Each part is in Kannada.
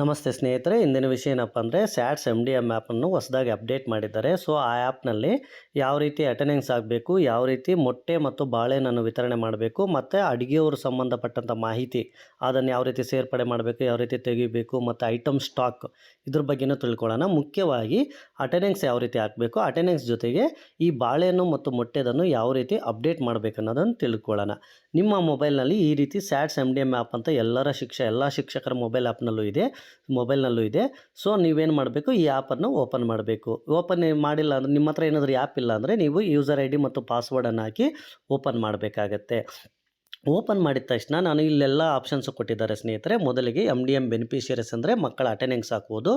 ನಮಸ್ತೆ ಸ್ನೇಹಿತರೆ, ಇಂದಿನ ವಿಷಯ ಏನಪ್ಪ ಅಂದರೆ ಸ್ಯಾಟ್ಸ್ ಎಂ ಡಿ ಎಂ ಆ್ಯಪನ್ನು ಹೊಸದಾಗಿ ಅಪ್ಡೇಟ್ ಮಾಡಿದ್ದಾರೆ. ಸೊ ಆ ಆ್ಯಪ್ನಲ್ಲಿ ಯಾವ ರೀತಿ ಅಟೆಂಡೆನ್ಸ್ ಆಗಬೇಕು, ಯಾವ ರೀತಿ ಮೊಟ್ಟೆ ಮತ್ತು ಬಾಳೆಹಣ್ಣನ್ನು ವಿತರಣೆ ಮಾಡಬೇಕು, ಮತ್ತು ಅಡುಗೆಯವರು ಸಂಬಂಧಪಟ್ಟಂಥ ಮಾಹಿತಿ ಅದನ್ನು ಯಾವ ರೀತಿ ಸೇರ್ಪಡೆ ಮಾಡಬೇಕು, ಯಾವ ರೀತಿ ತೆಗಿಬೇಕು, ಮತ್ತು ಐಟಮ್ ಸ್ಟಾಕ್ ಇದ್ರ ಬಗ್ಗೆನೂ ತಿಳ್ಕೊಳ್ಳೋಣ. ಮುಖ್ಯವಾಗಿ ಅಟೆಂಡೆನ್ಸ್ ಯಾವ ರೀತಿ ಹಾಕಬೇಕು ಅಟೆಂಡೆನ್ಸ್ ಜೊತೆಗೆ ಈ ಬಾಳೆಹಣ್ಣು ಮತ್ತು ಮೊಟ್ಟೆದನ್ನು ಯಾವ ರೀತಿ ಅಪ್ಡೇಟ್ ಮಾಡಬೇಕು ಅನ್ನೋದನ್ನು ತಿಳ್ಕೊಳ್ಳೋಣ. ನಿಮ್ಮ ಮೊಬೈಲ್ನಲ್ಲಿ ಈ ರೀತಿ SATS M D M app ಅಂತ ಎಲ್ಲರ ಶಿಕ್ಷ, ಎಲ್ಲ ಶಿಕ್ಷಕರ ಮೊಬೈಲ್ ಆ್ಯಪ್ನಲ್ಲೂ ಇದೆ. ಮೊಬೈಲ್ನಲ್ಲೂ ಇದೆ. ಸೊ, ನೀವೇನು ಮಾಡಬೇಕು? ಈ ಆ್ಯಪನ್ನು ಓಪನ್ ಮಾಡಬೇಕು. ಓಪನ್ ಮಾಡಿಲ್ಲ ಅಂದರೆ ನಿಮ್ಮ ಹತ್ರ ಏನಾದರೂ ಆ್ಯಪ್ ಇಲ್ಲ ಅಂದರೆ, ನೀವು ಯೂಸರ್ ಐ ಡಿ ಮತ್ತು ಪಾಸ್ವರ್ಡನ್ನು ಹಾಕಿ ಓಪನ್ ಮಾಡಬೇಕಾಗತ್ತೆ. ಓಪನ್ ಮಾಡಿದ ತಕ್ಷಣ ನಾನು ಇಲ್ಲೆಲ್ಲ ಆಪ್ಷನ್ಸು ಕೊಟ್ಟಿದ್ದಾರೆ ಸ್ನೇಹಿತರೆ. ಮೊದಲಿಗೆ ಎಂ ಡಿ ಎಂ ಬೆನಿಫಿಷಿಯರೀಸ್ ಅಂದರೆ ಮಕ್ಕಳ ಅಟೆಂಡೆನ್ಸ್ ಹಾಕ್ಬೋದು.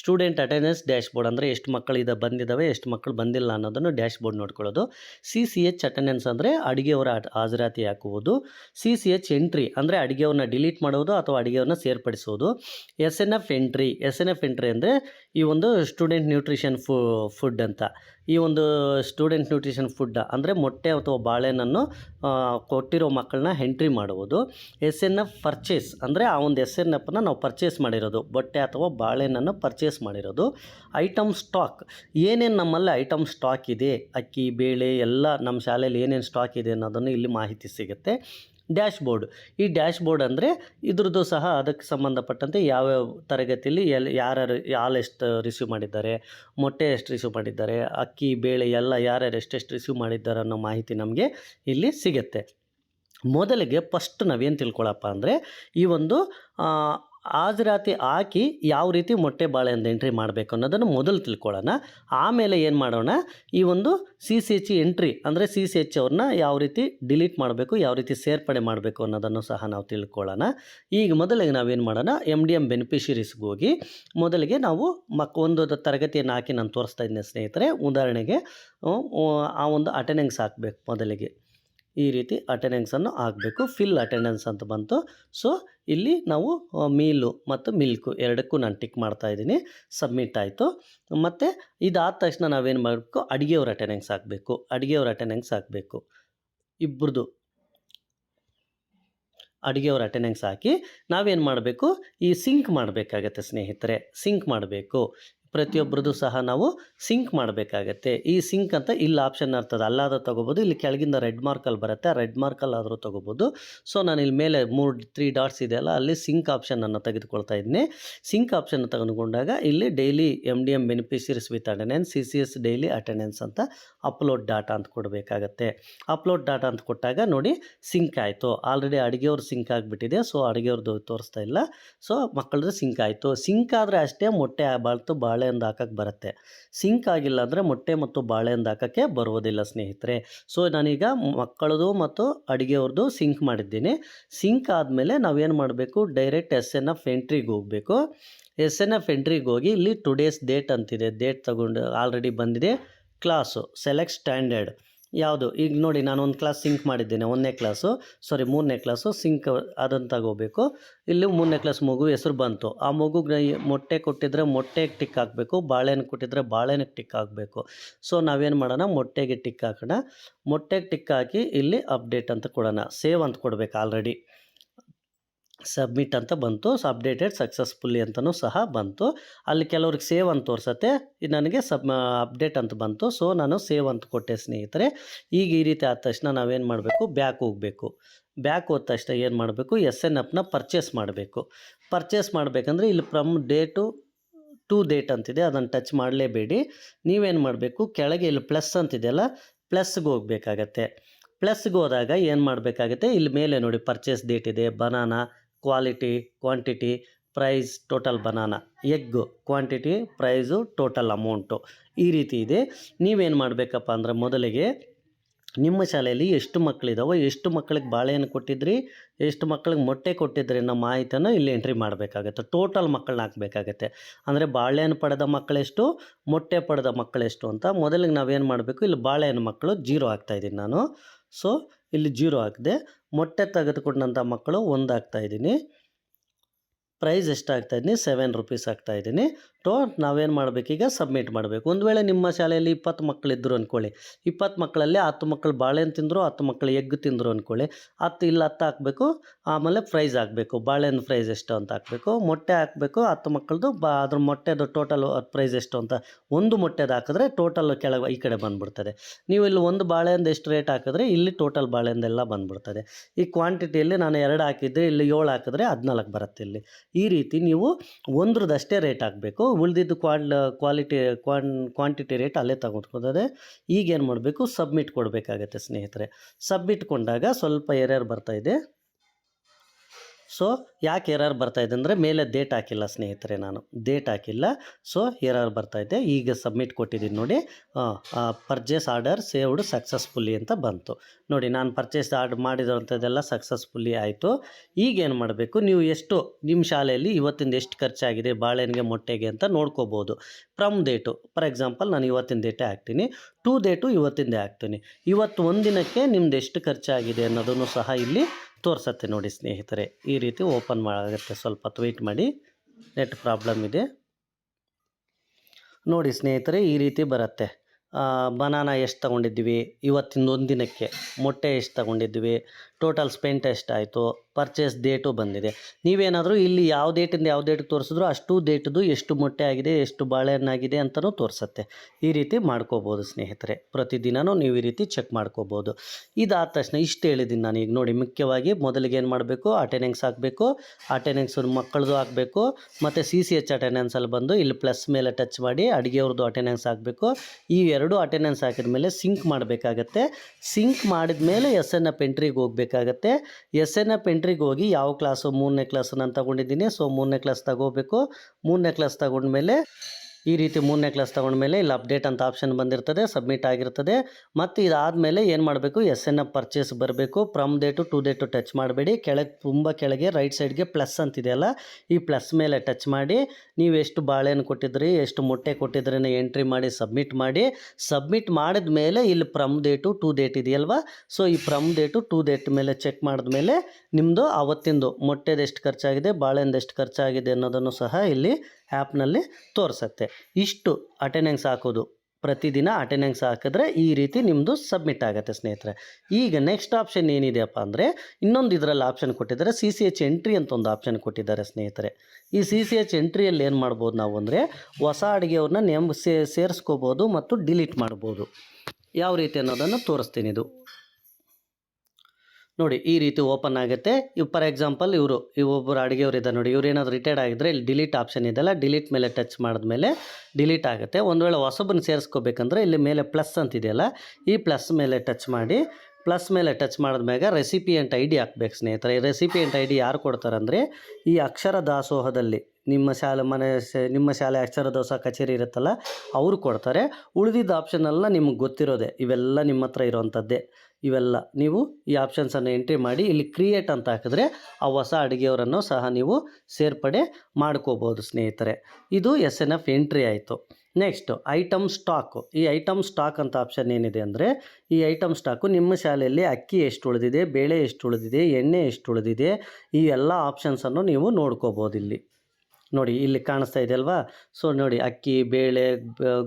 ಸ್ಟೂಡೆಂಟ್ ಅಟೆಂಡೆನ್ಸ್ ಡ್ಯಾಶ್ ಬೋರ್ಡ್ ಅಂದರೆ ಎಷ್ಟು ಮಕ್ಕಳು ಇದು, ಬಂದಿದ್ದಾವೆ, ಎಷ್ಟು ಮಕ್ಕಳು ಬಂದಿಲ್ಲ ಅನ್ನೋದನ್ನು ಡ್ಯಾಶ್ ಬೋರ್ಡ್ ನೋಡ್ಕೊಳ್ಳೋದು. ಸಿ ಸಿ ಎಚ್ ಅಟೆಂಡೆನ್ಸ್ ಅಂದರೆ ಅಡುಗೆಯವರ ಹಾಜರಾತಿ ಹಾಕುವುದು. ಸಿ ಸಿ ಎಚ್ ಎಂಟ್ರಿ ಅಂದರೆ ಅಡುಗೆಯವ್ರನ್ನ ಡಿಲೀಟ್ ಮಾಡೋದು ಅಥವಾ ಅಡುಗೆಯವ್ರನ್ನ ಸೇರ್ಪಡಿಸೋದು. S N F entry S N F entry ಅಂದರೆ ಈ ಒಂದು ಸ್ಟೂಡೆಂಟ್ ನ್ಯೂಟ್ರಿಷನ್ ಫುಡ್ ಅಂತ. ಈ ಒಂದು ಸ್ಟೂಡೆಂಟ್ ನ್ಯೂಟ್ರಿಷನ್ ಫುಡ್ ಅಂದರೆ ಮೊಟ್ಟೆ ಅಥವಾ ಬಾಳೆಹಣ್ಣನ್ನು ಕೊಟ್ಟಿರೋ ಮಕ್ಕಳನ್ನ ಎಂಟ್ರಿ ಮಾಡುವುದು. ಎಸ್ ಎನ್ ಎಫ್ ಪರ್ಚೇಸ್ ಅಂದರೆ ಆ ಒಂದು ಎಸ್ ಎನ್ ಎಫ್ನ ನಾವು ಪರ್ಚೇಸ್ ಮಾಡಿರೋದು. ಬಟ್ಟೆ ಅಥವಾ ಬಾಳೆಹಣ್ಣನ್ನು ಪರ್ಚೇಸ್ ಮಾಡಿರೋದು. ಐಟಮ್ ಸ್ಟಾಕ್ ಏನೇನು ನಮ್ಮಲ್ಲಿ ಐಟಮ್ ಸ್ಟಾಕ್ ಇದೆ? ಅಕ್ಕಿ, ಬೇಳೆ ಎಲ್ಲ ನಮ್ಮ ಶಾಲೆಯಲ್ಲಿ ಏನೇನು ಸ್ಟಾಕ್ ಇದೆ ಅನ್ನೋದನ್ನು ಇಲ್ಲಿ ಮಾಹಿತಿ ಸಿಗುತ್ತೆ. ಡ್ಯಾಶ್ ಬೋರ್ಡ್ ಈ ಡ್ಯಾಶ್ ಬೋರ್ಡ್ ಅಂದರೆ ಇದ್ರದ್ದು ಸಹ ಅದಕ್ಕೆ ಸಂಬಂಧಪಟ್ಟಂತೆ ಯಾವ್ಯಾವ ತರಗತಿಯಲ್ಲಿ ಎಲ್ಲಿ ಯಾರ್ಯಾರು ಹಾಲು ಎಷ್ಟು ರಿಸೀವ್ ಮಾಡಿದ್ದಾರೆ? ಮೊಟ್ಟೆ ಎಷ್ಟು ರಿಸೀವ್ ಮಾಡಿದ್ದಾರೆ? ಅಕ್ಕಿ, ಬೇಳೆ ಎಲ್ಲ ಯಾರ್ಯಾರು ಎಷ್ಟೆಷ್ಟು ರಿಸೀವ್ ಮಾಡಿದ್ದಾರೆ ಅನ್ನೋ ಮಾಹಿತಿ ನಮಗೆ ಇಲ್ಲಿ ಸಿಗುತ್ತೆ. ಮೊದಲಿಗೆ ಫಸ್ಟ್ ನಾವೇನು ತಿಳ್ಕೊಳಪ್ಪ ಅಂದರೆ ಈ ಒಂದು ಹಾಜರಾತಿ ಹಾಕಿ ಯಾವ ರೀತಿ ಮೊಟ್ಟೆ ಬಾಳೆಹಣ್ಣು ಎಂಟ್ರಿ ಮಾಡಬೇಕು ಅನ್ನೋದನ್ನು ಮೊದಲು ತಿಳ್ಕೊಳ್ಳೋಣ ಆಮೇಲೆ ಏನು ಮಾಡೋಣ, ಈ ಒಂದು ಸಿ ಸಿ ಎಚ್ ಎಂಟ್ರಿ ಅಂದರೆ ಸಿ ಸಿ ಎಚ್ ಅವ್ರನ್ನ ಯಾವ ರೀತಿ ಡಿಲೀಟ್ ಮಾಡಬೇಕು, ಯಾವ ರೀತಿ ಸೇರ್ಪಡೆ ಮಾಡಬೇಕು ಅನ್ನೋದನ್ನು ಸಹ ನಾವು ತಿಳ್ಕೊಳ್ಳೋಣ ಈಗ ಮೊದಲಿಗೆ ನಾವೇನು ಮಾಡೋಣ ಎಂ ಡಿ ಎಂ ಬೆನಿಫಿಷರೀಸ್ಗೆ ಹೋಗಿ ಮೊದಲಿಗೆ ನಾವು ಮಕ್, ಒಂದು ತರಗತಿಯನ್ನು ಹಾಕಿ ನಾನು ತೋರಿಸ್ತಾ ಇದ್ದೀನಿ ಸ್ನೇಹಿತರೆ, ಉದಾಹರಣೆಗೆ, ಆ ಒಂದು ಅಟೆಂಡೆನ್ಸ್ ಹಾಕಬೇಕು ಮೊದಲಿಗೆ. ಈ ರೀತಿ ಅಟೆಂಡೆನ್ಸನ್ನು ಹಾಕಬೇಕು ಫಿಲ್ ಅಟೆಂಡೆನ್ಸ್ ಅಂತ ಬಂತು. ಸೊ ಇಲ್ಲಿ ನಾವು ಮೀಲು ಮತ್ತು ಮಿಲ್ಕು ಎರಡಕ್ಕೂ ನಾನು ಟಿಕ್ ಮಾಡ್ತಾ ಇದ್ದೀನಿ. ಸಬ್ಮಿಟ್ ಆಯಿತು. ಮತ್ತು ಇದಾದ ತಕ್ಷಣ ನಾವೇನು ಮಾಡಬೇಕು? ಅಡುಗೆಯವ್ರ ಅಟೆಂಡೆನ್ಸ್ ಹಾಕಬೇಕು. ಅಡುಗೆಯವ್ರ ಅಟೆಂಡೆನ್ಸ್ ಹಾಕಬೇಕು. ಇಬ್ಬರದು ಅಡುಗೆಯವ್ರ ಅಟೆಂಡೆನ್ಸ್ ಹಾಕಿ ನಾವೇನು ಮಾಡಬೇಕು? ಈ ಸಿಂಕ್ ಮಾಡಬೇಕಾಗತ್ತೆ ಸ್ನೇಹಿತರೆ. ಸಿಂಕ್ ಮಾಡಬೇಕು. ಪ್ರತಿಯೊಬ್ಬರದ್ದು ಸಹ ನಾವು ಸಿಂಕ್ ಮಾಡಬೇಕಾಗತ್ತೆ. ಈ ಸಿಂಕ್ ಅಂತ ಇಲ್ಲಿ ಆಪ್ಷನ್ ಇರ್ತದೆ ಅಲ್ಲಾದರೂ ತೊಗೋಬೋದು, ಇಲ್ಲಿ ಕೆಳಗಿಂದ ರೆಡ್ ಮಾರ್ಕಲ್ಲಿ ಬರುತ್ತೆ. ರೆಡ್ ಮಾರ್ಕಲ್ಲಿ ಆದರೂ ತೊಗೋಬೋದು. ಸೊ ನಾನು ಇಲ್ಲಿ ಮೇಲೆ ಮೂರು, ತ್ರೀ ಡಾಟ್ಸ್ ಇದೆಯಲ್ಲ, ಅಲ್ಲಿ ಸಿಂಕ್ ಆಪ್ಷನನ್ನು ತೆಗೆದುಕೊಳ್ತಾ ಇದ್ದೀನಿ ಸಿಂಕ್ ಆಪ್ಷನ್ ತೆಗೆದುಕೊಂಡಾಗ ಇಲ್ಲಿ daily M D M beneficiaries with attendance C C S daily attendance ಅಂತ ಅಪ್ಲೋಡ್ ಡಾಟಾ ಅಂತ ಕೊಡಬೇಕಾಗತ್ತೆ. ಅಪ್ಲೋಡ್ ಡಾಟಾ ಅಂತ ಕೊಟ್ಟಾಗ ನೋಡಿ ಸಿಂಕ್ ಆಯಿತು. ಆಲ್ರೆಡಿ ಅಡುಗೆಯವ್ರು ಸಿಂಕ್ ಆಗಿಬಿಟ್ಟಿದೆ, ಸೊ ಅಡುಗೆಯವ್ರದ್ದು ತೋರಿಸ್ತಾ ಇಲ್ಲ. ಸೊ ಮಕ್ಕಳದ್ದು ಸಿಂಕ್ ಆಯಿತು. ಸಿಂಕ್ ಆದರೆ ಅಷ್ಟೇ ಮೊಟ್ಟೆ ಬಾಳ್ತು ಬಾಳೆಹಣ್ಣು ಹಾಕಕ್ಕೆ ಬರುತ್ತೆ. ಸಿಂಕ್ ಆಗಿಲ್ಲ ಅಂದರೆ ಮೊಟ್ಟೆ ಮತ್ತು ಬಾಳೆಹಣ್ಣು ಹಾಕೋಕ್ಕೆ ಬರುವುದಿಲ್ಲ ಸ್ನೇಹಿತರೆ. ಸೊ ನಾನೀಗ ಮಕ್ಕಳದು ಮತ್ತು ಅಡುಗೆಯವ್ರದ್ದು ಸಿಂಕ್ ಮಾಡಿದ್ದೀನಿ. ಸಿಂಕ್ ಆದಮೇಲೆ ನಾವೇನು ಮಾಡಬೇಕು? ಡೈರೆಕ್ಟ್ ಎಸ್ ಎನ್ ಎಫ್ ಎಂಟ್ರಿಗೆ ಹೋಗಬೇಕು. ಎಸ್ ಎನ್ ಎಫ್ ಎಂಟ್ರಿಗೆ ಹೋಗಿ ಇಲ್ಲಿ ಟುಡೇಸ್ ಡೇಟ್ ಅಂತಿದೆ. ಡೇಟ್ ತಗೊಂಡು ಆಲ್ರೆಡಿ ಬಂದಿದೆ. Class select standard. ಯಾವುದು? ಈಗ ನೋಡಿ ನಾನು ಒಂದು ಕ್ಲಾಸ್ ಸಿಂಕ್ ಮಾಡಿದ್ದೇನೆ, ಒಂದನೇ ಕ್ಲಾಸು ಸಾರಿ ಮೂರನೇ ಕ್ಲಾಸು ಸಿಂಕ್ ಅದನ್ನು ತಗೋಬೇಕು. ಇಲ್ಲಿ ಮೂರನೇ ಕ್ಲಾಸ್ ಮಗು ಹೆಸರು ಬಂತು. ಆ ಮಗುಗೆ ಮೊಟ್ಟೆ ಕೊಟ್ಟಿದ್ರೆ ಮೊಟ್ಟೆಗೆ ಟಿಕ್ ಹಾಕಬೇಕು, ಬಾಳೆಹಣ್ಣು ಕೊಟ್ಟಿದ್ರೆ ಬಾಳೆಹಣ್ಣಿಗೆ ಟಿಕ್ ಹಾಕಬೇಕು. ಸೊ ನಾವೇನು ಮಾಡೋಣ? ಮೊಟ್ಟೆಗೆ ಟಿಕ್ ಹಾಕೋಣ. ಮೊಟ್ಟೆಗೆ ಟಿಕ್ ಹಾಕಿ ಇಲ್ಲಿ ಅಪ್ಡೇಟ್ ಅಂತ ಕೊಡೋಣ. ಸೇವ್ ಅಂತ ಕೊಡಬೇಕು ಆಲ್ರೆಡಿ. ಸಬ್ಮಿಟ್ ಅಂತ ಬಂತು. ಸೊ ಅಪ್ಡೇಟೆಡ್ ಸಕ್ಸಸ್ಫುಲ್ಲಿ ಅಂತಲೂ ಸಹ ಬಂತು. ಅಲ್ಲಿ ಕೆಲವ್ರಿಗೆ ಸೇವ್ ಅಂತ ತೋರಿಸತ್ತೆ. ನನಗೆ ಸಬ್ ಅಪ್ಡೇಟ್ ಅಂತ ಬಂತು. ಸೊ ನಾನು ಸೇವ್ ಅಂತ ಕೊಟ್ಟೆ ಸ್ನೇಹಿತರೆ. ಈಗ ಈ ರೀತಿ ಆದ ತಕ್ಷಣ ನಾವೇನು ಮಾಡಬೇಕು? ಬ್ಯಾಕ್ ಹೋಗಬೇಕು. ಬ್ಯಾಕ್ ಹೋದ ತಕ್ಷಣ ಏನು ಮಾಡಬೇಕು? ಎಸ್ ಎನ್ ಎಫ್ನ ಪರ್ಚೇಸ್ ಮಾಡಬೇಕು. ಪರ್ಚೇಸ್ ಮಾಡಬೇಕಂದ್ರೆ ಇಲ್ಲಿ ಫ್ರಮ್ ಡೇಟು ಟು ಡೇಟ್ ಅಂತಿದೆ. ಅದನ್ನು ಟಚ್ ಮಾಡಲೇಬೇಡಿ. ನೀವೇನು ಮಾಡಬೇಕು? ಕೆಳಗೆ ಇಲ್ಲಿ ಪ್ಲಸ್ ಅಂತಿದೆಯಲ್ಲ? ಪ್ಲಸ್ಗೆ ಹೋಗಬೇಕಾಗತ್ತೆ. ಪ್ಲಸ್ಗೆ ಹೋದಾಗ ಏನು ಮಾಡಬೇಕಾಗತ್ತೆ? ಇಲ್ಲಿ ಮೇಲೆ ನೋಡಿ ಪರ್ಚೇಸ್ ಡೇಟ್ ಇದೆ. Banana quality, quantity, price, total banana. Egg, quantity, price, total amount. ಈ ರೀತಿ ಇದೆ. ನೀವೇನು ಮಾಡಬೇಕಪ್ಪ ಅಂದರೆ ಮೊದಲಿಗೆ ನಿಮ್ಮ ಶಾಲೆಯಲ್ಲಿ ಎಷ್ಟು ಮಕ್ಕಳಿದಾವೋ ಎಷ್ಟು ಮಕ್ಕಳಿಗೆ ಬಾಳೆಹಣ್ಣು ಕೊಟ್ಟಿದ್ರಿ, ಎಷ್ಟು ಮಕ್ಕಳಿಗೆ ಮೊಟ್ಟೆ ಕೊಟ್ಟಿದ್ರಿ ಅನ್ನೋ ಮಾಹಿತಿಯನ್ನು ಇಲ್ಲಿ ಎಂಟ್ರಿ ಮಾಡಬೇಕಾಗತ್ತೆ. ಟೋಟಲ್ ಮಕ್ಕಳನ್ನ ಹಾಕಬೇಕಾಗತ್ತೆ. ಅಂದರೆ ಬಾಳೆಹಣ್ಣು ಪಡೆದ ಮಕ್ಕಳೆಷ್ಟು, ಮೊಟ್ಟೆ ಪಡೆದ ಮಕ್ಕಳೆಷ್ಟು ಅಂತ ಮೊದಲಿಗೆ ನಾವೇನು ಮಾಡಬೇಕು, ಇಲ್ಲಿ ಬಾಳೆಹಣ್ಣು ಮಕ್ಕಳು ಜೀರೋ ಹಾಕ್ತಾಯಿದ್ದೀನಿ ನಾನು. ಸೊ ಇಲ್ಲಿ ಜೀರೋ ಹಾಕಿದೆ ಮೊಟ್ಟೆ ತೆಗೆದುಕೊಂಡಂಥ ಮಕ್ಕಳು ಒಂದಾಗ್ತಾ ಹಾಕ್ತಾಯಿದ್ದೀನಿ ಪ್ರೈಸ್ ಎಷ್ಟು ಆಗ್ತಾ ಇದ್ದೀನಿ ಸೆವೆನ್ ರುಪೀಸ್ ಆಗ್ತಾ ಇದ್ದೀನಿ. ಟೋ ನಾವೇನು ಮಾಡಬೇಕೀಗ? ಸಬ್ಮಿಟ್ ಮಾಡಬೇಕು. ಒಂದು ವೇಳೆ ನಿಮ್ಮ ಶಾಲೆಯಲ್ಲಿ ಇಪ್ಪತ್ತು ಮಕ್ಕಳಿದ್ರು ಅಂದ್ಕೊಳ್ಳಿ ಇಪ್ಪತ್ತು ಮಕ್ಕಳಲ್ಲಿ ಹತ್ತು ಮಕ್ಕಳು ಬಾಳೆಹಣ್ಣು ತಿಂದರು, ಹತ್ತು ಮಕ್ಕಳು ಎಗ್ ತಿಂದರು ಅಂದ್ಕೊಳ್ಳಿ ಹತ್ತು, ಇಲ್ಲ ಹತ್ತು ಹಾಕಬೇಕು. ಆಮೇಲೆ ಪ್ರೈಸ್ ಹಾಕಬೇಕು. ಬಾಳೆಹಣ್ಣು ಪ್ರೈಸ್ ಎಷ್ಟು ಅಂತ ಹಾಕಬೇಕು. ಮೊಟ್ಟೆ ಹಾಕಬೇಕು. ಹತ್ತು ಮಕ್ಕಳದು ಬಾ, ಅದ್ರ ಮೊಟ್ಟೆದು ಟೋಟಲ್ ಪ್ರೈಸ್ ಎಷ್ಟು ಅಂತ. ಒಂದು ಮೊಟ್ಟೆದು ಹಾಕಿದ್ರೆ ಟೋಟಲ್ ಕೆಳಗೆ ಈ ಕಡೆ ಬಂದುಬಿಡ್ತದೆ. ನೀವು ಇಲ್ಲಿ ಒಂದು ಬಾಳೆಹಣ್ಣು ಎಷ್ಟು ರೇಟ್ ಹಾಕಿದ್ರೆ ಇಲ್ಲಿ ಟೋಟಲ್ ಬಾಳೆಹಣ್ಣೆಲ್ಲ ಬಂದುಬಿಡ್ತದೆ. ಈ ಕ್ವಾಂಟಿಟಿಯಲ್ಲಿ ನಾನು ಎರಡು ಹಾಕಿದ್ದೆ ಇಲ್ಲಿ ಏಳು ಹಾಕಿದ್ರೆ ಹದಿನಾಲ್ಕು ಬರುತ್ತೆ ಇಲ್ಲಿ. ಈ ರೀತಿ ನೀವು ಒಂದ್ರದಷ್ಟೇ ರೇಟ್ ಹಾಕಬೇಕು. ಉಳಿದಿದ್ದು qual quality quan quantity rate ಅಲ್ಲೇ ತಗೊಂಡ್ಕೋತದೆ ಈಗೇನು ಮಾಡಬೇಕು? ಸಬ್ಮಿಟ್ ಕೊಡಬೇಕಾಗತ್ತೆ ಸ್ನೇಹಿತರೆ. ಸಬ್ಮಿಟ್ ಕೊಂಡಾಗ ಸ್ವಲ್ಪ ಎರರ್ ಬರ್ತಾಯಿದೆ ಸೊ ಯಾಕೆ ಎರರ್ ಬರ್ತಾಯಿದೆ ಅಂದರೆ ಮೇಲೆ ಡೇಟ್ ಹಾಕಿಲ್ಲ ಸ್ನೇಹಿತರೆ ನಾನು. ಡೇಟ್ ಹಾಕಿಲ್ಲ. ಸೊ ಎರರ್ ಬರ್ತಾ ಇದೆ. ಈಗ ಸಬ್ಮಿಟ್ ಕೊಟ್ಟಿದ್ದೀನಿ ನೋಡಿ. ಪರ್ಚೇಸ್ ಆರ್ಡರ್ ಸೇವ್ಡ್ ಸಕ್ಸಸ್ಫುಲ್ಲಿ ಅಂತ ಬಂತು. ನೋಡಿ, ನಾನು ಪರ್ಚೇಸ್ ಆರ್ಡರ್ ಮಾಡಿದಂಥದ್ದೆಲ್ಲ ಸಕ್ಸಸ್ಫುಲ್ಲಿ ಆಯಿತು. ಈಗ ಏನು ಮಾಡಬೇಕು? ನೀವು ಎಷ್ಟು ನಿಮ್ಮ ಶಾಲೆಯಲ್ಲಿ ಇವತ್ತಿಂದ ಎಷ್ಟು ಖರ್ಚಾಗಿದೆ? ಬಾಳೆಹಣ್ಣಿಗೆ ಮೊಟ್ಟೆಗೆ ಅಂತ ನೋಡ್ಕೋಬೋದು. ಫ್ರಮ್ ಡೇಟು ಫಾರ್ ಎಕ್ಸಾಂಪಲ್ ನಾನು ಇವತ್ತಿನ ಡೇಟೇ ಹಾಕ್ತೀನಿ. ಟು ಡೇಟು ಇವತ್ತಿಂದೇ ಹಾಕ್ತೀನಿ. ಇವತ್ತು ಒಂದಿನಕ್ಕೆ ನಿಮ್ದು ಎಷ್ಟು ಖರ್ಚಾಗಿದೆ ಅನ್ನೋದನ್ನು ಸಹ ಇಲ್ಲಿ ತೋರಿಸತ್ತೆ ನೋಡಿ ಸ್ನೇಹಿತರೆ. ಈ ರೀತಿ ಓಪನ್ ಮಾಡಾಗುತ್ತೆ ಸ್ವಲ್ಪ ಹೊತ್ತು ವೆಯ್ಟ್ ಮಾಡಿ ನೆಟ್ ಪ್ರಾಬ್ಲಮ್ ಇದೆ. ನೋಡಿ ಸ್ನೇಹಿತರೆ, ಈ ರೀತಿ ಬರುತ್ತೆ. ಬನಾನ ಎಷ್ಟು ತಗೊಂಡಿದ್ವಿ ಇವತ್ತಿನ ಒಂದು ದಿನಕ್ಕೆ ಮೊಟ್ಟೆ ಎಷ್ಟು ತಗೊಂಡಿದ್ವಿ ಟೋಟಲ್ ಸ್ಪೆಂಟ್ ಎಷ್ಟಾಯಿತು? ಪರ್ಚೇಸ್ ಡೇಟು ಬಂದಿದೆ. ನೀವೇನಾದರೂ ಇಲ್ಲಿ ಯಾವ ಡೇಟಿಂದ ಯಾವ ಡೇಟಿಗೆ ತೋರಿಸಿದ್ರು ಅಷ್ಟು ಡೇಟ್ದು ಎಷ್ಟು ಮೊಟ್ಟೆ ಆಗಿದೆ, ಎಷ್ಟು ಬಾಳೆಹಣ್ಣಾಗಿದೆ ಅಂತಲೂ ತೋರಿಸುತ್ತೆ. ಈ ರೀತಿ ಮಾಡ್ಕೋಬೋದು ಸ್ನೇಹಿತರೆ. ಪ್ರತಿದಿನವೂ ನೀವು ಈ ರೀತಿ ಚೆಕ್ ಮಾಡ್ಕೋಬೋದು. ಇದಾದ ತಕ್ಷಣ ಇಷ್ಟು ಹೇಳಿದ್ದೀನಿ ನಾನು ಈಗ ನೋಡಿ. ಮುಖ್ಯವಾಗಿ ಮೊದಲಿಗೆ ಏನು ಮಾಡಬೇಕು? ಅಟೆಂಡೆನ್ಸ್ ಹಾಕಬೇಕು. ಅಟೆಂಡೆನ್ಸ್ ಮಕ್ಕಳದು ಹಾಕಬೇಕು. ಮತ್ತು ಸಿ ಸಿ ಎಚ್ ಅಟೆಂಡೆನ್ಸಲ್ಲಿ ಬಂದು ಇಲ್ಲಿ ಪ್ಲಸ್ ಮೇಲೆ ಟಚ್ ಮಾಡಿ ಅಡುಗೆಯವ್ರದ್ದು ಅಟೆಂಡೆನ್ಸ್ ಹಾಕಬೇಕು. ಈ ಎರಡು ಅಟೆಂಡೆನ್ಸ್ ಹಾಕಿದ ಮೇಲೆ ಸಿಂಕ್ ಮಾಡಬೇಕಾಗತ್ತೆ. ಸಿಂಕ್ ಮಾಡಿದ ಮೇಲೆ ಎಸ್ ಎನ್ ಎಫ್ ಎಂಟ್ರಿಗೆ ಹೋಗಬೇಕಾಗತ್ತೆ. ಎಸ್ ಎನ್ ಎಫ್ ಎಂಟ್ರಿಗೆ ಹೋಗಿ ಯಾವ ಕ್ಲಾಸು ಮೂರನೇ ಕ್ಲಾಸ್ ನಾನು ತಗೊಂಡಿದ್ದೀನಿ. ಸೊ ಮೂರನೇ ಕ್ಲಾಸ್ ತಗೋಬೇಕು. ಮೂರನೇ ಕ್ಲಾಸ್ ತಗೊಂಡ್ಮೇಲೆ ಈ ರೀತಿ ಮೂರನೇ ಕ್ಲಾಸ್ ತೊಗೊಂಡ್ಮೇಲೆ ಇಲ್ಲಿ ಅಪ್ಡೇಟ್ ಅಂತ ಆಪ್ಷನ್ ಬಂದಿರ್ತದೆ ಸಬ್ಮಿಟ್ ಆಗಿರ್ತದೆ. ಮತ್ತು ಇದಾದಮೇಲೆ ಏನು ಮಾಡಬೇಕು? ಎಸ್ ಎನ್ ಎಫ್ ಪರ್ಚೇಸ್ ಬರಬೇಕು. From day to date touch ಮಾಡಬೇಡಿ. ಕೆಳಗೆ ತುಂಬ ಕೆಳಗೆ ರೈಟ್ ಸೈಡ್ಗೆ ಪ್ಲಸ್ ಅಂತಿದೆಯಲ್ಲ, ಈ ಪ್ಲಸ್ ಮೇಲೆ ಟಚ್ ಮಾಡಿ, ನೀವು ಎಷ್ಟು ಬಾಳೆಹಣ್ಣು ಕೊಟ್ಟಿದ್ರಿ, ಎಷ್ಟು ಮೊಟ್ಟೆ ಕೊಟ್ಟಿದ್ರಿ ಎಂಟ್ರಿ ಮಾಡಿ ಸಬ್ಮಿಟ್ ಮಾಡಿ. ಸಬ್ಮಿಟ್ ಮಾಡಿದ ಮೇಲೆ ಇಲ್ಲಿ ಫ್ರಮ್ ಡೇ ಟು ಡೇಟ್ ಇದೆಯಲ್ವ? ಸೊ ಈ ಫ್ರಮ್ ಡೇ ಟು ಡೇಟ್ ಮೇಲೆ ಚೆಕ್ ಮಾಡಿದ ಮೇಲೆ ನಿಮ್ಮದು ಅವತ್ತಿಂದು ಮೊಟ್ಟೆದು ಎಷ್ಟು ಖರ್ಚಾಗಿದೆ, ಬಾಳೆಹಣ್ಣು ಎಷ್ಟು ಖರ್ಚಾಗಿದೆ ಅನ್ನೋದನ್ನು ಸಹ ಇಲ್ಲಿ ಆ್ಯಪ್ನಲ್ಲಿ ತೋರಿಸತ್ತೆ. ಇಷ್ಟು ಅಟೆಂಡೆನ್ಸ್ ಹಾಕೋದು. ಪ್ರತಿದಿನ ಅಟೆಂಡೆನ್ಸ್ ಹಾಕಿದ್ರೆ ಈ ರೀತಿ ನಿಮ್ಮದು ಸಬ್ಮಿಟ್ ಆಗುತ್ತೆ ಸ್ನೇಹಿತರೆ. ಈಗ ನೆಕ್ಸ್ಟ್ ಆಪ್ಷನ್ ಏನಿದೆಯಪ್ಪ ಅಂದರೆ ಇನ್ನೊಂದು ಇದರಲ್ಲಿ ಆಪ್ಷನ್ ಕೊಟ್ಟಿದ್ದಾರೆ ಸಿ ಸಿ ಎಚ್ ಎಂಟ್ರಿ ಅಂತ ಒಂದು ಆಪ್ಷನ್ ಕೊಟ್ಟಿದ್ದಾರೆ ಸ್ನೇಹಿತರೆ. ಈ ಸಿ ಸಿ ಎಚ್ ಎಂಟ್ರಿಯಲ್ಲಿ ಏನು ಮಾಡ್ಬೋದು ನಾವು ಅಂದರೆ ಹೊಸ ಅಡುಗೆಯವ್ರನ್ನ ನೇಮ್ ಸೇರಿಸ್ಕೋಬೋದು ಮತ್ತು ಡಿಲೀಟ್ ಮಾಡ್ಬೋದು. ಯಾವ ರೀತಿ ಅನ್ನೋದನ್ನು ತೋರಿಸ್ತೀನಿ ಇದು. ನೋಡಿ, ಈ ರೀತಿ ಓಪನ್ ಆಗುತ್ತೆ. ಇವ್ ಫಾರ್ ಎಕ್ಸಾಂಪಲ್ ಇವರು ಇವೊಬ್ಬರು ಅಡುಗೆಯವರು ಇದ್ದಾರೆ ನೋಡಿ, ಇವ್ರು ಏನಾದರೂ ರಿಟೈರ್ಡ್ ಆಗಿದ್ರೆ ಇಲ್ಲಿ ಡಿಲೀಟ್ ಆಪ್ಷನ್ ಇದೆಯಲ್ಲ ಡಿಲೀಟ್ ಮೇಲೆ ಟಚ್ ಮಾಡಿದ್ಮೇಲೆ ಡಿಲೀಟ್ ಆಗುತ್ತೆ. ಒಂದು ವೇಳೆ ಹೊಸಬನ್ನ ಸೇರಿಸ್ಕೋಬೇಕಂದ್ರೆ ಇಲ್ಲಿ ಮೇಲೆ ಪ್ಲಸ್ ಅಂತಿದೆಯಲ್ಲ ಈ ಪ್ಲಸ್ ಮೇಲೆ ಟಚ್ ಮಾಡಿ ಪ್ಲಸ್ ಮೇಲೆ ಟಚ್ ಮಾಡಿದ್ಮ್ಯಾಗ ರೆಸಿಪಿಯೆಂಟ್ ಐ ಡಿ ಹಾಕ್ಬೇಕು ಸ್ನೇಹಿತರೆ. ಈ ರೆಸಿಪಿಯೆಂಟ್ ಐ ಡಿ ಯಾರು ಕೊಡ್ತಾರಂದರೆ, ಈ ಅಕ್ಷರ ದಾಸೋಹದಲ್ಲಿ ನಿಮ್ಮ ಶಾಲೆ ಮನೆ ನಿಮ್ಮ ಶಾಲೆ ಅಕ್ಷರ ದಾಸೋಹ ಕಚೇರಿ ಇರುತ್ತಲ್ಲ, ಅವರು ಕೊಡ್ತಾರೆ. ಉಳಿದಿದ್ದ ಆಪ್ಷನೆಲ್ಲ ನಿಮಗೆ ಗೊತ್ತಿರೋದೆ. ಇವೆಲ್ಲ ನಿಮ್ಮ ಹತ್ರ ಇರೋವಂಥದ್ದೇ. ಇವೆಲ್ಲ ನೀವು ಈ ಆಪ್ಷನ್ಸನ್ನು ಎಂಟ್ರಿ ಮಾಡಿ ಇಲ್ಲಿ ಕ್ರಿಯೇಟ್ ಅಂತ ಹಾಕಿದ್ರೆ ಆ ಹೊಸ ಅಡುಗೆಯವರನ್ನು ಸಹ ನೀವು ಸೇರ್ಪಡೆ ಮಾಡ್ಕೋಬೋದು, ಸ್ನೇಹಿತರೆ. ಇದು ಎಸ್ ಎನ್ ಎಫ್ ಎಂಟ್ರಿ ಆಯಿತು. ನೆಕ್ಸ್ಟು ಐಟಮ್ ಸ್ಟಾಕು ಈ ಐಟಮ್ ಸ್ಟಾಕ್ ಅಂತ ಆಪ್ಷನ್ ಏನಿದೆ ಅಂದರೆ, ಈ ಐಟಮ್ ಸ್ಟಾಕು ನಿಮ್ಮ ಶಾಲೆಯಲ್ಲಿ ಅಕ್ಕಿ ಎಷ್ಟು ಉಳಿದಿದೆ, ಬೇಳೆ ಎಷ್ಟು ಉಳಿದಿದೆ, ಎಣ್ಣೆ ಎಷ್ಟು ಉಳಿದಿದೆ, ಈ ಎಲ್ಲ ಆಪ್ಷನ್ಸನ್ನು ನೀವು ನೋಡ್ಕೋಬೋದು ಇಲ್ಲಿ. ನೋಡಿ ಇಲ್ಲಿ ಕಾಣಿಸ್ತಾ ಇದೆ ಅಲ್ವಾ ಸೊ ನೋಡಿ ಅಕ್ಕಿ, ಬೇಳೆ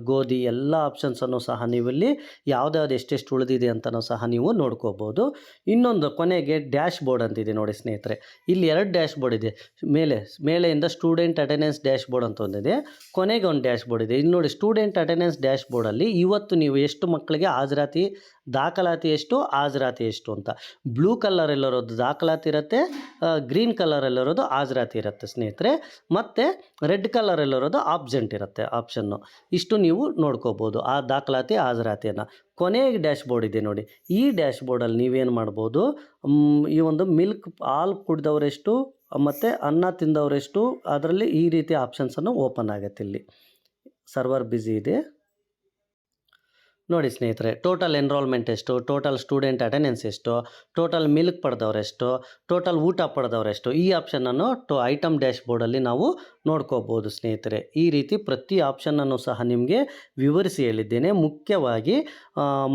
ಗೋಧಿ ಎಲ್ಲ ಆಪ್ಷನ್ಸನ್ನು ಸಹ ನೀವು ಇಲ್ಲಿ ಯಾವ್ದ್ಯಾವ್ದು ಎಷ್ಟೆಷ್ಟು ಉಳಿದಿದೆ ಅಂತಲೂ ಸಹ ನೀವು ನೋಡ್ಕೋಬೋದು. ಇನ್ನೊಂದು ಕೊನೆಗೆ ಡ್ಯಾಶ್ ಬೋರ್ಡ್ ಅಂತಿದೆ ನೋಡಿ ಸ್ನೇಹಿತರೆ. ಇಲ್ಲಿ ಎರಡು ಡ್ಯಾಶ್ ಬೋರ್ಡ್ ಇದೆ. ಮೇಲೆ, ಮೇಲೆಯಿಂದ ಸ್ಟೂಡೆಂಟ್ ಅಟೆಂಡೆನ್ಸ್ ಡ್ಯಾಶ್ ಬೋರ್ಡ್ ಅಂತ ಒಂದಿದೆ ಕೊನೆಗೆ ಒಂದು ಡ್ಯಾಶ್ ಬೋರ್ಡ್ ಇದೆ. ಇಲ್ಲಿ ನೋಡಿ ಸ್ಟೂಡೆಂಟ್ ಅಟೆಂಡೆನ್ಸ್ ಡ್ಯಾಶ್ ಬೋರ್ಡಲ್ಲಿ ಇವತ್ತು ನೀವು ಎಷ್ಟು ಮಕ್ಕಳಿಗೆ ಹಾಜರಾತಿ ದಾಖಲಾತಿ ಎಷ್ಟು, ಹಾಜರಾತಿ ಎಷ್ಟು ಅಂತ. ಬ್ಲೂ ಕಲರ್ ಎಲ್ಲರೋದು ದಾಖಲಾತಿ ಇರುತ್ತೆ ಗ್ರೀನ್ ಕಲರಲ್ಲಿರೋದು ಹಾಜರಾತಿ ಇರುತ್ತೆ ಸ್ನೇಹಿತರೆ. ಮತ್ತು ರೆಡ್ ಕಲರ್ ಕಲರಲ್ಲಿರೋದು ಆಬ್ಸೆಂಟ್ ಇರುತ್ತೆ ಆಪ್ಷನ್ನು. ಇಷ್ಟು ನೀವು ನೋಡ್ಕೋಬೋದು, ಆ ದಾಖಲಾತಿ, ಹಾಜರಾತಿಯನ್ನು. ಕೊನೆಗೆ ಡ್ಯಾಶ್ ಬೋರ್ಡ್ ಇದೆ ನೋಡಿ. ಈ ಡ್ಯಾಶ್ ಬೋರ್ಡಲ್ಲಿ ನೀವೇನು ಮಾಡ್ಬೋದು ಈ ಒಂದು ಮಿಲ್ಕ್ ಹಾಲು ಕುಡಿದವರೆಷ್ಟು ಮತ್ತು ಅನ್ನ ತಿಂದವರೆಷ್ಟು ಅದರಲ್ಲಿ ಈ ರೀತಿ ಆಪ್ಷನ್ಸನ್ನು ಓಪನ್ ಆಗುತ್ತೆ ಇಲ್ಲಿ. ಸರ್ವರ್ ಬ್ಯುಸಿ ಇದೆ. ನೋಡಿ ಸ್ನೇಹಿತರೆ ಟೋಟಲ್ ಎನ್ರೋಲ್ಮೆಂಟ್ ಎಷ್ಟು ಟೋಟಲ್ ಸ್ಟೂಡೆಂಟ್ ಅಟೆಂಡೆನ್ಸ್ ಎಷ್ಟು ಟೋಟಲ್ ಮಿಲ್ಕ್ ಪಡೆದವರೆಷ್ಟು ಟೋಟಲ್ ಊಟ ಪಡೆದವರೆಷ್ಟು ಈ ಆಪ್ಷನನ್ನು ಟೋ ಐಟಮ್ ಡ್ಯಾಶ್ ಬೋರ್ಡಲ್ಲಿ ನಾವು ನೋಡ್ಕೋಬೋದು ಸ್ನೇಹಿತರೆ. ಈ ರೀತಿ ಪ್ರತಿ ಆಪ್ಷನನ್ನು ಸಹ ನಿಮಗೆ ವಿವರಿಸಿ ಹೇಳಿದ್ದೇನೆ. ಮುಖ್ಯವಾಗಿ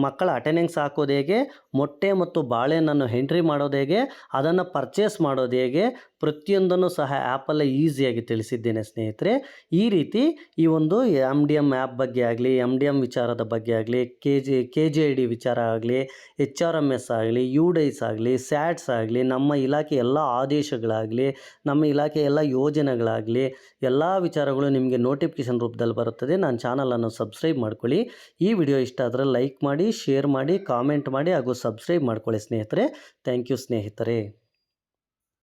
ಮಕ್ಕಳ ಅಟೆಂಡೆನ್ಸ್ ಹಾಕೋದು ಹೇಗೆ ಮೊಟ್ಟೆ ಮತ್ತು ಬಾಳೆಹಣ್ಣನ್ನು ಎಂಟ್ರಿ ಮಾಡೋದು ಹೇಗೆ, ಅದನ್ನು ಪರ್ಚೇಸ್ ಮಾಡೋದು ಹೇಗೆ, ಪ್ರತಿಯೊಂದನ್ನು ಸಹ ಆ್ಯಪಲ್ಲೇ ಈಸಿಯಾಗಿ ತಿಳಿಸಿದ್ದೇನೆ ಸ್ನೇಹಿತರೆ. ಈ ರೀತಿ ಈ ಒಂದು ಎಂ ಡಿ ಎಂ ಆ್ಯಪ್ ಬಗ್ಗೆ ಆಗಲಿ ಎಂ ಡಿ ಎಂ ವಿಚಾರದ ಬಗ್ಗೆ ಆಗಲಿ K G K G I D ವಿಚಾರ ಆಗಲಿ ಎಚ್ ಆರ್ ಎಂ ಎಸ್ ಆಗಲಿ ಯು ಡೈಸ್ ಆಗಲಿ ಸ್ಯಾಟ್ಸ್ ಆಗಲಿ, ನಮ್ಮ ಇಲಾಖೆ ಎಲ್ಲ ಆದೇಶಗಳಾಗಲಿ, ನಮ್ಮ ಇಲಾಖೆ ಎಲ್ಲ ಯೋಜನೆಗಳಾಗಲಿ, ಎಲ್ಲ ವಿಚಾರಗಳು ನಿಮಗೆ ನೋಟಿಫಿಕೇಶನ್ ರೂಪದಲ್ಲಿ ಬರುತ್ತದೆ. ನಾನು ಚಾನಲನ್ನು ಸಬ್ಸ್ಕ್ರೈಬ್ ಮಾಡ್ಕೊಳ್ಳಿ. ಈ ವಿಡಿಯೋ ಇಷ್ಟ ಆದರೆ ಲೈಕ್ ಮಾಡಿ ಶೇರ್ ಮಾಡಿ ಕಾಮೆಂಟ್ ಮಾಡಿ ಹಾಗೂ ಸಬ್ಸ್ಕ್ರೈಬ್ ಮಾಡ್ಕೊಳ್ಳಿ ಸ್ನೇಹಿತರೆ. ಥ್ಯಾಂಕ್ ಯು ಸ್ನೇಹಿತರೆ.